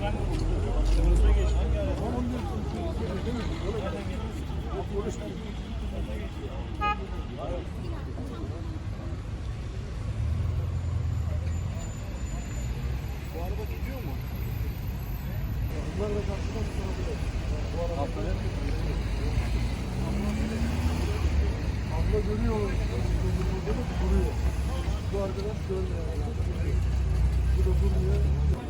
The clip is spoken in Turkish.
Abla görüyor onu. Duruyor. Bu arkadaş görmüyor. Bu da durmuyor.